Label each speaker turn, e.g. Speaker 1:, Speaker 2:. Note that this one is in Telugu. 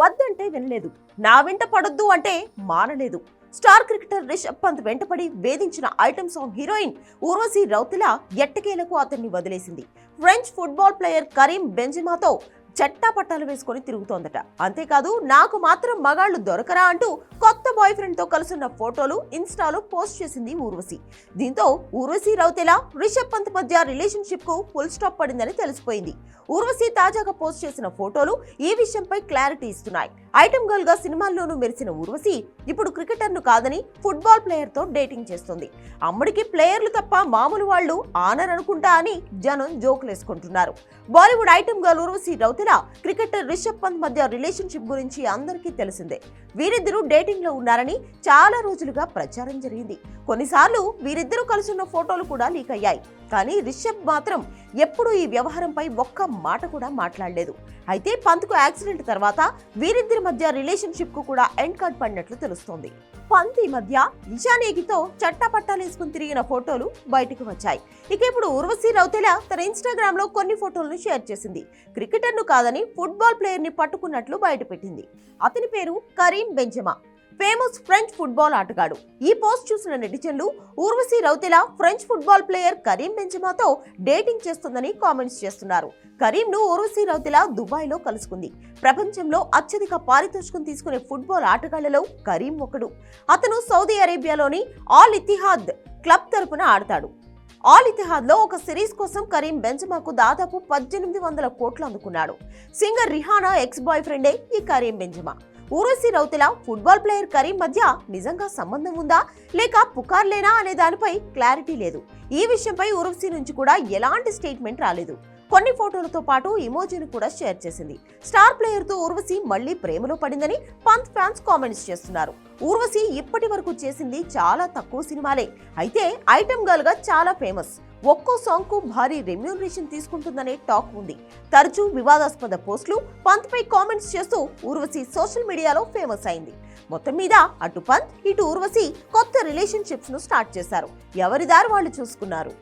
Speaker 1: వద్దంటే వినలేదు. నా వెంట పడొద్దు అంటే మానలేదు. స్టార్ క్రికెటర్ రిషబ్ పంత్ వెంటపడి వేధించిన item song heroine Urvashi Rautela ఎట్టకేలకు అతన్ని వదిలేసింది. ఫ్రెంచ్ ఫుట్బాల్ ప్లేయర్ కరీం బెంజిమాతో చట్టా పట్టాలు వేసుకొని తిరుగుతోందట. అంతేకాదు నాకు మాత్రం మగాళ్ళు దొరకరా అంటూ కొత్త బాయ్ ఫ్రెండ్తో కలుసున్న ఫోటోలు ఇన్స్టాలో పోస్ట్ చేసింది ఊర్వశి. దీంతో ఊర్వశి రౌతెలా రిషబ్ పంత్ మధ్య రిలేషన్షిప్కు ఫుల్ స్టాప్ పడిందని తెలిసిపోయింది. ఊర్వశి తాజాగా పోస్ట్ చేసిన ఫోటోలు ఈ విషయంపై క్లారిటీ ఇస్తున్నాయి. ఐటమ్ గర్ల్గా సినిమాల్లోనూ మెరిసిన ఊర్వశి ఇప్పుడు క్రికెటర్ను కాదని ఫుట్బాల్ ప్లేయర్తో డేటింగ్ చేస్తుంది. అమ్మడికి ప్లేయర్లు తప్ప మామూలు వాళ్ళు ఆనర్ అనుకుంటా అని జనం జోకులేసుకుంటున్నారు బాలీవుడ్ ఐటమ్ గర్ల్ ఊర్వశి మధ్యన క్రికెటర్ రిషబ్ పంత్ మధ్య రిలేషన్షిప్ గురించి అందరికీ తెలిసిందే. వీరిద్దరూ డేటింగ్లో ఉన్నారని చాలా రోజులుగా ప్రచారం జరిగింది. కొన్నిసార్లు వీరిద్దరూ కలిసి ఫోటోలు కూడా లీక్ అయ్యాయి. కానీ రిషబ్ మాత్రం ఎప్పుడూ ఈ వ్యవహారంపై ఒక్క మాట కూడా మాట్లాడలేదు. అయితే పంత్కు యాక్సిడెంట్ తర్వాత వీరిద్దరి మధ్య రిలేషన్షిప్కు కూడా ఎండ్ కార్డ్ పడినట్లు తెలుస్తోంది. పంత్ ఈ మధ్య ఇషానేగితో చట్టపట్టాలు వేసుకుని తిరిగిన ఫోటోలు బయటకు వచ్చాయి. ఇక ఇప్పుడు ఉర్వశి రౌతెల తన ఇన్స్టాగ్రామ్లో కొన్ని ఫోటోలను షేర్ చేసింది. క్రికెటర్ను కాదని ఫుట్బాల్ ప్లేయర్ని పట్టుకున్నట్లు బయటపెట్టింది. అతని పేరు Karim Benzema. Famous French football ఆటగాడు. ఈ పోస్ట్ చూసిన నెటిజన్లు Urvashi Rautela French football player Karim బెంజమాతో dating చేస్తుందని కామెంట్స్ చేస్తున్నారు. కరీంను ఊర్వశి రౌతెలా దుబాయ్లో కలుసుకుంది. ప్రపంచంలో అత్యధిక పారితోషికం తీసుకునే ఫుట్బాల్ ఆటగాళ్ళలో కరీం ఒకడు. అతను సౌదీ అరేబియాలోని ఆల్ ఇతిహాద్ క్లబ్ తరపున ఆడతాడు. ఆల్ ఇతిహాద్లో ఒక సిరీస్ కోసం కరీం బెంజమాకు దాదాపు పద్దెనిమిది వందల కోట్లు అందుకున్నాడు. సింగర్ రిహానా ఎక్స్ బాయ్ ఫ్రెండే ఈ Karim Benzema. Urvashi Rautela football player Karim మధ్య నిజంగా సంబంధం ఉందా? లేక పుకార్లేనా అనే దానిపై క్లారిటీ లేదు. ఈ విషయంపై ఉర్వశి నుంచి కూడా ఎలాంటి స్టేట్మెంట్ రాలేదు. కొన్ని ఫోటోలతో పాటు ఇమోజీని కూడా షేర్ చేసింది. స్టార్ ప్లేయర్తో ఊర్వశి మళ్ళీ ప్రేమలో పడిందని పంత్ ఫ్యాన్స్ కామెంట్స్ చేస్తున్నారు. ఊర్వశి ఇప్పటి వరకు చేసింది చాలా తక్కువ సినిమాలే. అయితే ఐటమ్ గర్ల్గా చాలా ఫేమస్. ఒక్కో సాంగ్కు భారీ రెమ్యూనరేషన్ తీసుకుంటుందనే టాక్ ఉంది. తరచూ వివాదాస్పద పోస్టులు పంత్ పై కామెంట్స్ చేస్తూ ఊర్వశి సోషల్ మీడియాలో ఫేమస్ అయింది. మొత్తం మీద అటు పంత్ ఇటు ఊర్వశి కొత్త రిలేషన్షిప్స్ను స్టార్ట్ చేశారు. ఎవరి దారి వాళ్ళు చూసుకున్నారు?